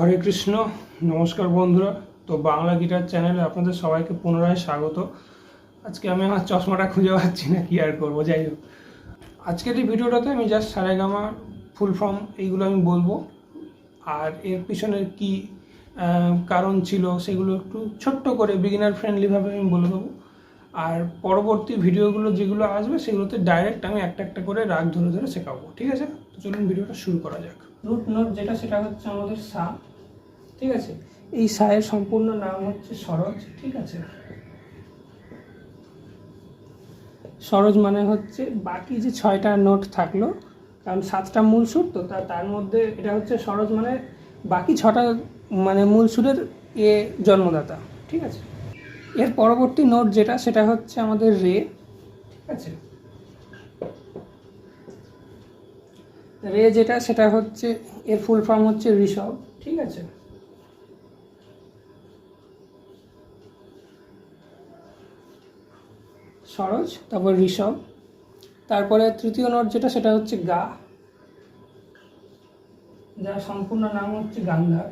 হরে কৃষ্ণ, নমস্কার বন্ধুরা। তো বাংলা গিটার চ্যানেলে আপনাদের সবাইকে পুনরায় স্বাগত। আজকে আমি আমার চশমাটা খুঁজে পাচ্ছি না, কি আর করব, যাই হোক। আজকের এই ভিডিওটাতে আমি জাস্ট সারেগামা ফুল ফর্ম এইগুলো আমি বলব। আর এর পিছনের কি কারণ ছিল সেগুলো একটু ছোট্ট করে বিগিনার ফ্রেন্ডলিভাবে আমি বলে দেবো। আর পরবর্তী ভিডিওগুলো যেগুলো আসবে সেগুলোতে ডাইরেক্ট আমি একটা একটা করে রাগ ধরে ধরে শেখাবো, ঠিক আছে? তো চলুন ভিডিওটা শুরু করা যাক। রুট নোট যেটা সেটা হচ্ছে আমাদের সা ঠিক আছে? এই সায়ের সম্পূর্ণ নাম হচ্ছে সরোজ, ঠিক আছে? সরোজ মানে হচ্ছে বাকি যে ছয়টা নোট থাকল, কারণ সাতটা মূল সুর, তো তা তার মধ্যে এটা হচ্ছে সরোজ মানে বাকি ছটা মানে মূল সুরের এ জন্মদাতা, ঠিক আছে? এর পরবর্তী নোট যেটা, সেটা হচ্ছে আমাদের রে, ঠিক আছে? রে যেটা, সেটা হচ্ছে, এর ফুল ফর্ম হচ্ছে ঋষভ, ঠিক আছে? সরোজ, তারপর ঋষভ, তারপরে তৃতীয় নোট যেটা সেটা হচ্ছে গা। যার সম্পূর্ণ নাম হচ্ছে গান্ধার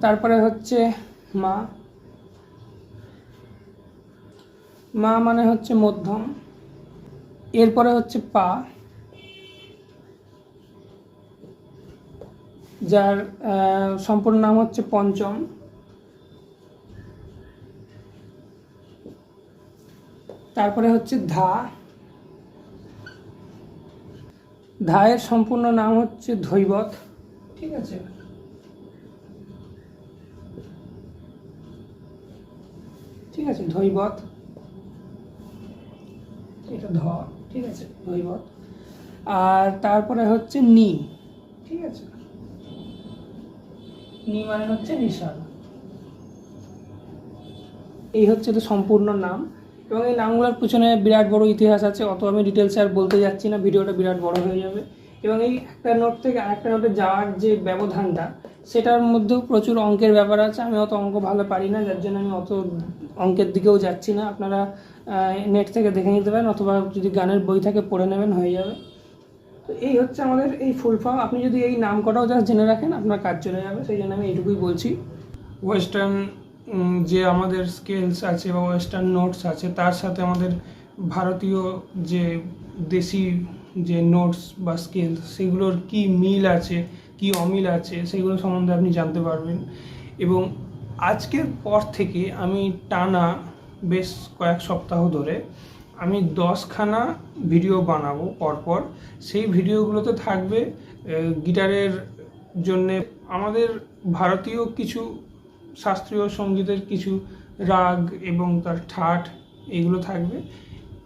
তারপরে হচ্ছে মা। মা মানে হচ্ছে মধ্যম। এরপরে হচ্ছে পা। যার সম্পূর্ণ নাম হচ্ছে পঞ্চম। তারপরে হচ্ছে ধা। ধায়ের সম্পূর্ণ নাম হচ্ছে ধৈবত। ঠিক আছে? ঠিক আছে, ধৈবত। এটা ধ, ঠিক আছে, ধৈবত। আর তারপরে হচ্ছে নি। ঠিক আছে? নি মানে হচ্ছে নিশান। এই হচ্ছে তো সম্পূর্ণ নাম। এবং এই নামগুলোর পিছনে বিরাট বড় ইতিহাস আছে, অত আমি ডিটেলসে আর বলতে যাচ্ছি না, ভিডিওটা বিরাট বড় হয়ে যাবে। এবং এই একটা নোট থেকে আরেকটা নোটে যাওয়ার যে ব্যবধানটা, সেটার মধ্যেও প্রচুর অঙ্কের ব্যাপার আছে। আমি অত অঙ্ক ভালো পারি না, যার জন্য আমি অত অঙ্কের দিকেও যাচ্ছি না। আপনারা নেট থেকে দেখে নিতে পারেন, অথবা যদি গানের বই থাকে পড়ে নেবেন, হয়ে যাবে। তো এই হচ্ছে আমাদের এই ফুল ফর্ম আপনি যদি এই নাম কটাও জাস্ট জেনে রাখেন, আপনার কাজ চলে যাবে। সেই জন্য আমি এইটুকুই বলছি। ওয়েস্টার্ন যে আমাদের স্কেলস আছে বা ওয়েস্টার্ন নোটস আছে, তার সাথে আমাদের ভারতীয় যে দেশি যে নোটস বা স্কেলস সেগুলোর কি মিল আছে, কি অমিল আছে, সেগুলো সম্বন্ধে আপনি জানতে পারবেন। এবং আজকের পর থেকে আমি টানা বেশ কয়েক সপ্তাহ ধরে আমি দশখানা ভিডিও বানাবো পরপর। সেই ভিডিওগুলোতে থাকবে গিটারের জন্যে আমাদের ভারতীয় কিছু শাস্ত্রীয় সঙ্গীতের কিছু রাগ এবং তার ঠাট এগুলো থাকবে।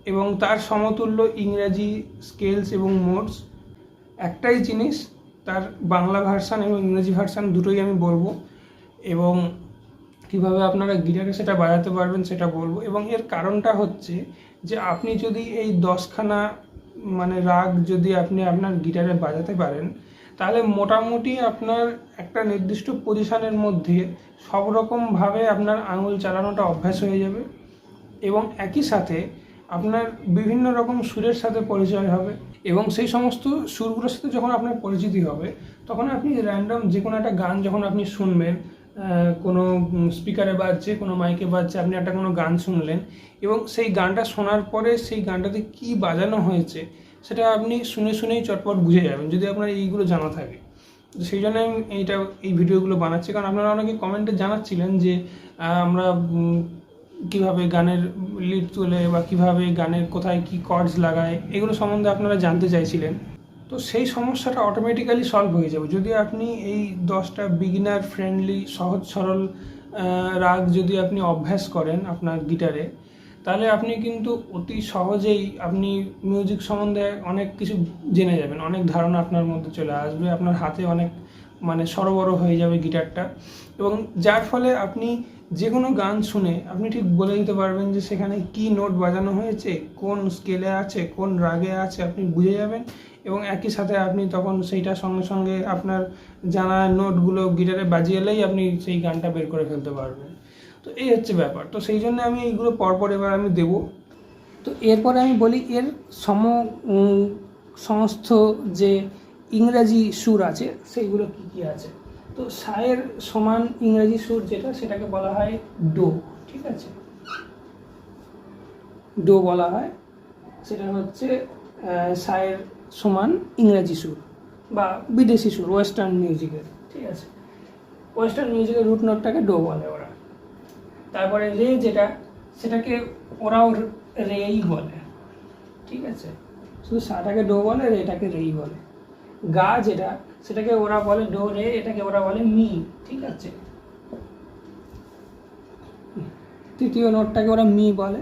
এবং তার সমতুল্য ইংরাজি স্কেলস এবং মোডস। একটাই জিনিস, তার বাংলা ভার্সান এবং ইংরেজি ভার্সান দুটোই আমি বলব। এবং কীভাবে আপনারা গিটারে সেটা বাজাতে পারবেন সেটা বলব। এবং এর কারণটা হচ্ছে যে আপনি যদি এই দশখানা মানে রাগ যদি আপনি আপনার গিটারে বাজাতে পারেন তাহলে মোটামুটি আপনার একটা নির্দিষ্ট পজিশানের মধ্যে সব রকমভাবে আপনার আঙুল চালানোটা অভ্যাস হয়ে যাবে এবং একই সাথে আপনার বিভিন্ন রকম সুরের সাথে পরিচয় হবে এবং সেই সমস্ত সুরগুলোর সাথে যখন আপনার পরিচিতি হবে, তখন আপনি র্যান্ডম যে কোনো একটা গান যখন আপনি শুনবেন কোনো স্পিকারে বাজছে কোনো মাইকে বাজছে আপনি একটা কোনো গান শুনলেন এবং সেই গানটা শোনার পরে সেই গানটাতে কি বাজানো হয়েছে সেটা আপনি শুনে শুনেই চটপট বুঝে যাবেন, যদি আপনার এইগুলো জানা থাকে। সেই জন্য আমি এইটা, এই ভিডিওগুলো বানাচ্ছি। কারণ আপনারা অনেকে কমেন্টে জানাচ্ছিলেন যে আমরা কীভাবে গানের লিড তোলে বা কীভাবে গানের কোথায় কি কর্ডস লাগায়, এগুলো সম্বন্ধে আপনারা জানতে চাইছিলেন। তো সেই সমস্যাটা অটোমেটিক্যালি সলভ হয়ে যাবে। যদি আপনি এই দশটা বিগিনার ফ্রেন্ডলি সহজ সরল রাগ যদি আপনি অভ্যাস করেন আপনার গিটারে তাহলে আপনি কিন্তু অতি সহজেই আপনি মিউজিক সম্বন্ধে অনেক কিছু জেনে যাবেন। অনেক ধারণা আপনার মধ্যে চলে আসবে। আপনার হাতে অনেক মানে সরবরাহ হয়ে যাবে গিটারটা এবং যার ফলে আপনি যে কোনো গান শুনে আপনি ঠিক বলে দিতে পারবেন যে সেখানে কি নোট বাজানো হয়েছে, কোন স্কেলে আছে, কোন রাগে আছে, আপনি বুঝে যাবেন। এবং একই সাথে আপনি তখন সেইটা সঙ্গে সঙ্গে আপনার জানা নোটগুলো গিটারে বাজিয়েলেই আপনি সেই গানটা বের করে ফেলতে পারবেন। তো এই হচ্ছে ব্যাপার। তো সেই জন্য আমি এইগুলো পরপর এবার আমি দেবো। তো এরপরে আমি বলি, এর সম সমস্ত যে ইংরাজি সুর আছে, সেইগুলো কী কী আছে? তো সায়ের সমান ইংরাজি সুর যেটা, সেটাকে বলা হয় ডো, ঠিক আছে? ডো বলা হয়, সেটা হচ্ছে সায়ের সমান ইংরাজি সুর বা বিদেশি সুর, ওয়েস্টার্ন মিউজিকের, ঠিক আছে? ওয়েস্টার্ন মিউজিকের রুট নোটটাকে ডো বলে ওরা। তারপরে রে যেটা, সেটাকে ওরাও রেই বলে। ঠিক আছে? শুধু সাটাকে ডো বলে, রেটাকে রেই বলে। গা যেটা, সেটাকে ওরা বলে ডো, রে, এটাকে ওরা বলে মি। ঠিক আছে? তৃতীয় নোটটাকে ওরা মি বলে।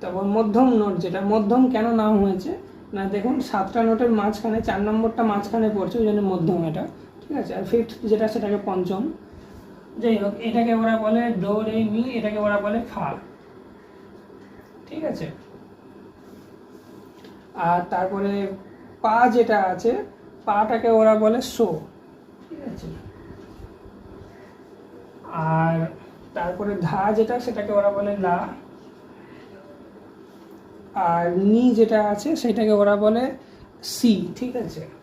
তারপর মধ্যম নোট যেটা, মধ্যম কেন নাম হয়েছে? না, দেখুন, সাতটা নোটের মাঝখানে, চার নম্বরটা মাঝখানে পড়ছে, ওই জন্য মধ্যম এটা। ঠিক আছে? আর ফিফথ যেটা, সেটাকে পঞ্চম। যাই হোক এটাকে ওরা বলে ডো রে মি, এটাকে ওরা বলে ফা। ঠিক আছে? আর তারপরে পা যেটা আছে, পাটাকে ওরা বলে সো। ঠিক আছে? আর তারপরে ধা যেটা, সেটাকে ওরা বলে লা। আর নি যেটা আছে, সেটাকে ওরা বলে সি। ঠিক আছে?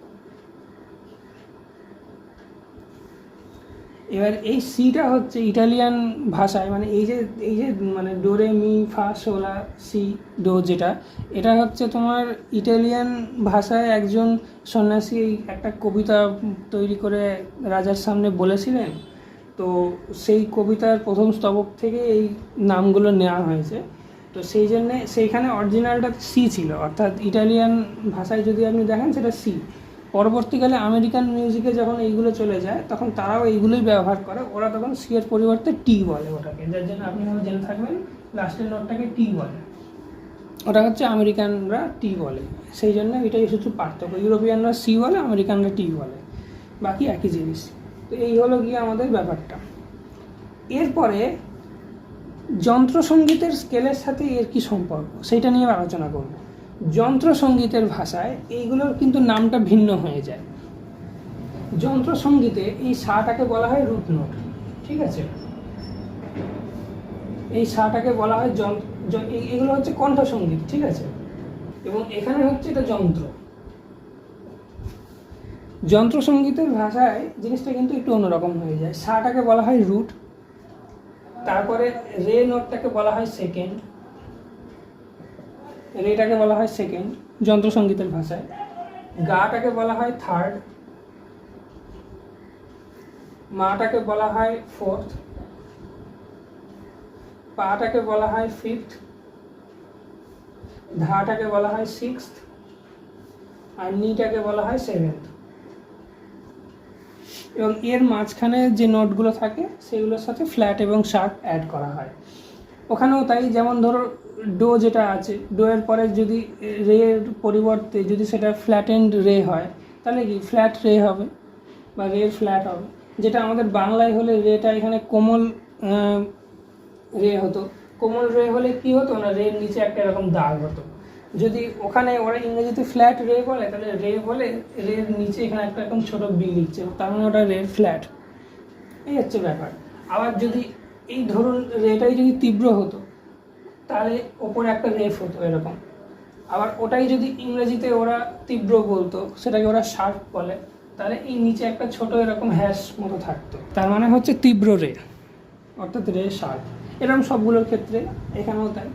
এবার এই সিটা হচ্ছে ইটালিয়ান ভাষায় মানে এই যে এই যে মানে ডোরে মি ফা সোলা সি ডো যেটা, এটা হচ্ছে তোমার ইটালিয়ান ভাষায় একজন সন্ন্যাসী একটা কবিতা তৈরি করে রাজার সামনে বলেছিলেন। তো সেই কবিতার প্রথম স্তবক থেকে এই নামগুলো নেওয়া হয়েছে। তো সেই জন্যে সেইখানে অরিজিনালটা সি ছিল, অর্থাৎ ইটালিয়ান ভাষায় যদি আপনি দেখেন সেটা সি। পরবর্তীকালে আমেরিকান মিউজিকে যখন এইগুলো চলে যায়, তখন তারাও এইগুলোই ব্যবহার করে। ওরা তখন সি পরিবর্তে টি বলে ওটাকে। যার জন্য আপনি জেনে থাকবেন লাস্টের নোটটাকে টি বলে। ওটা হচ্ছে আমেরিকানরা টি বলে। সেই জন্য এটাই শুধু পার্থক্য। ইউরোপিয়ানরা সি বলে, আমেরিকানরা টি বলে। বাকি একই জিনিস। তো এই হলো গিয়ে আমাদের ব্যাপারটা। এরপরে যন্ত্রসঙ্গীতের স্কেলের সাথে এর কি সম্পর্ক? সেটা নিয়ে আলোচনা করব। যন্ত্রসঙ্গীতের ভাষায় এইগুলোর কিন্তু নামটা ভিন্ন হয়ে যায়। যন্ত্রসঙ্গীতে এই সাটাকে বলা হয় রুট নোট ঠিক আছে? এই সাটাকে বলা হয় যন্ত্র এগুলো হচ্ছে কণ্ঠসঙ্গীত ঠিক আছে? এবং এখানে হচ্ছে এটা যন্ত্র। যন্ত্রসঙ্গীতের ভাষায় জিনিসটা কিন্তু একটু অন্যরকম হয়ে যায়। সাটাকে বলা হয় রুট, তারপরে রে নোটটাকে বলা হয় সেকেন্ড রেটাকে বলা হয় সেকেন্ড যন্ত্রসঙ্গীতের ভাষায়। গাটাকে বলা হয় থার্ড মাটাকে বলা হয় ফোর্থ পাটাকে বলা হয় ফিফথ ধাটাকে বলা হয় সিক্স আর নিটাকে বলা হয় সেভেন্থ এবং এর মাঝখানে যে নোটগুলো থাকে, সেগুলোর সাথে ফ্ল্যাট এবং শার্প অ্যাড করা হয়। ওখানেও তাই, যেমন ধরো ডো যেটা আছে ডো এর পরে যদি রে এর পরিবর্তে যদি সেটা ফ্ল্যাট এন্ড রে হয়, তাহলে কি ফ্ল্যাট রে হবে বা রে ফ্ল্যাট হবে? যেটা আমাদের বাংলায় হলে রেটা এখানে কোমল রে হতো। কোমল রে হলে কি হতো? না রের নিচে একটা এরকম দাগ হতো। যদি ওখানে ওরা ইংরেজিতে ফ্ল্যাট রে বলে, তাহলে রে বলে রের নিচে এখানে একটা এরকম ছোট বি লিখছে তার মানে ওটা রে ফ্ল্যাট এই হচ্ছে ব্যাপার। আবার যদি এই ধরুন রেটাই যদি তীব্র হতো তাহলে ওপরে একটা রেফ হতো এরকম। আবার ওটাই যদি ইংরেজিতে ওরা তীব্র বলতো, সেটাকে ওরা শার্প বলে, তাহলে এই নিচে একটা ছোট এরকম হ্যাশ মতো থাকতো। তার মানে হচ্ছে তীব্র রে, অর্থাৎ রে শার্প। এরকম সবগুলোর ক্ষেত্রে এখানেও তাই।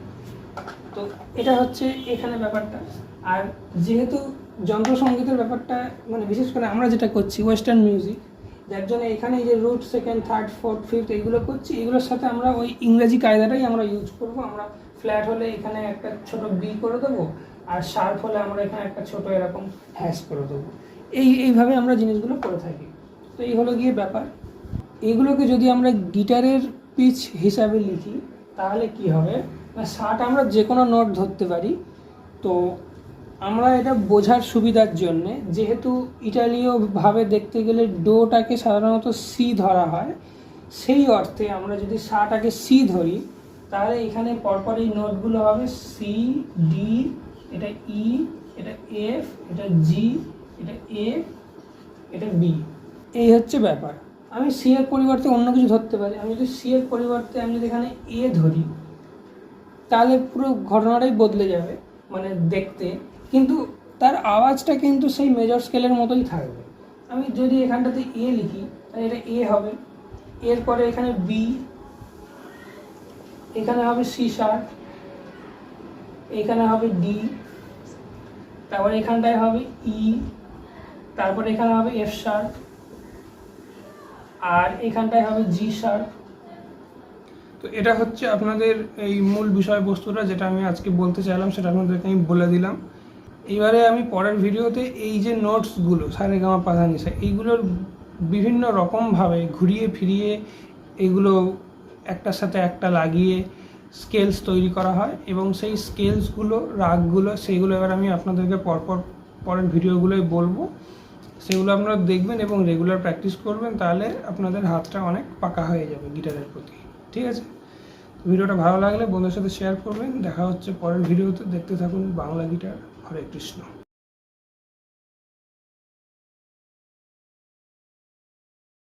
তো এটা হচ্ছে এখানে ব্যাপারটা। আর যেহেতু যন্ত্রসঙ্গীতের ব্যাপারটা মানে বিশেষ করে আমরা যেটা করছি ওয়েস্টার্ন মিউজিক যার জন্য এখানে যে route second third fourth fifth এইগুলো করছি, এগুলোর সাথে আমরা ওই ইংরেজি কায়দাটাই আমরা ইউজ করব। আমরা ফ্ল্যাট হলে এখানে একটা ছোট বি করে দেবো, আর শার্প হলে আমরা এখানে একটা ছোট এরকম হ্যাশ করে দেবো। এই, এইভাবে আমরা জিনিসগুলো করে থাকি। তো এই হলো গিয়ে ব্যাপার। এইগুলোকে যদি আমরা গিটারের পিচ হিসাবে লিখি, তাহলে কি হবে? না ষাট আমরা যে কোনো নোট ধরতে পারি। তো আমরা এটা বোঝার সুবিধার জন্যে, যেহেতু ইটালীয়ভাবে দেখতে গেলে ডোটাকে সাধারণত সি ধরা হয়, সেই অর্থে আমরা যদি শাটাকে সি ধরি তাহলে এখানে পরপর এই নোটগুলো হবে সি ডি এটা ই এটা এফ এটা জি এটা এ এটা বি এই হচ্ছে ব্যাপার। আমি সি এর পরিবর্তে অন্য কিছু ধরতে পারি। আমি যদি সি এর পরিবর্তে আমি যদি এখানে এ ধরি, তাহলে পুরো ঘটনাটাই বদলে যাবে মানে দেখতে। কিন্তু তার আওয়াজটা কিন্তু সেই মেজর স্কেলের মতোই থাকবে। আমি যদি এখানটাতে এ লিখি, তাহলে এটা এ হবে। এরপরে এখানে বি এখানে হবে সি শার্প এখানে হবে ডি তারপর এখানটায় হবে ই তারপর এখানে হবে এফ শার্প আর এখানটায় হবে জি শার্প তো এটা হচ্ছে আপনাদের এই মূল বিষয়বস্তুটা যেটা আমি আজকে বলতে চাইলাম, সেটা আপনাদেরকে আমি বলে দিলাম। এইবারে আমি পরের ভিডিওতে এই যে নোটসগুলো সারে গামা পাধানিসা এইগুলোর বিভিন্ন রকমভাবে ঘুরিয়ে ফিরিয়ে এগুলো একটার সাথে একটা লাগিয়ে স্কেলস তৈরি করা হয় এবং সেই স্কেলসগুলো রাগগুলো, সেইগুলো এবার আমি আপনাদেরকে পরপর পরের ভিডিওগুলোই বলব। সেগুলো আপনারা দেখবেন এবং রেগুলার প্র্যাকটিস করবেন, তাহলে আপনাদের হাতটা অনেক পাকা হয়ে যাবে গিটারের প্রতি। ঠিক আছে? ভিডিওটা ভালো লাগলে বন্ধুদের সাথে শেয়ার করবেন। দেখা হচ্ছে পরের ভিডিওতে। দেখতে থাকুন বাংলা গিটার হরে কৃষ্ণ।